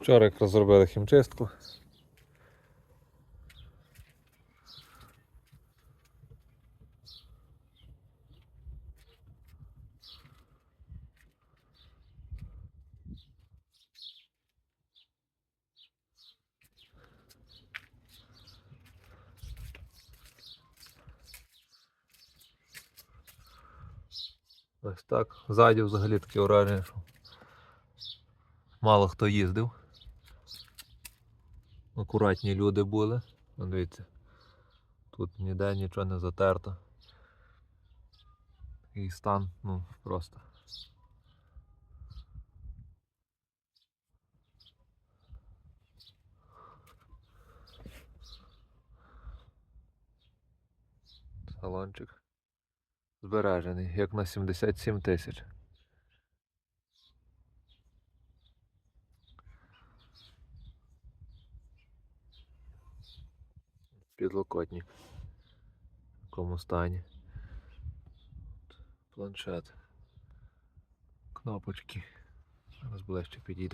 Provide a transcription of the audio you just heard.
Вчора якраз зробили хімчистку. Ось так. Ззаді взагалі таке враження, що мало хто їздив. Акуратні люди були. Ну, Дивіться. Тут ніде нічого не затерто. Такий стан, ну, просто. Салончик збережений, як на 77 тисяч. Підлокотник. В якому стані. Планшет. Кнопочки. Зараз ближче підійде.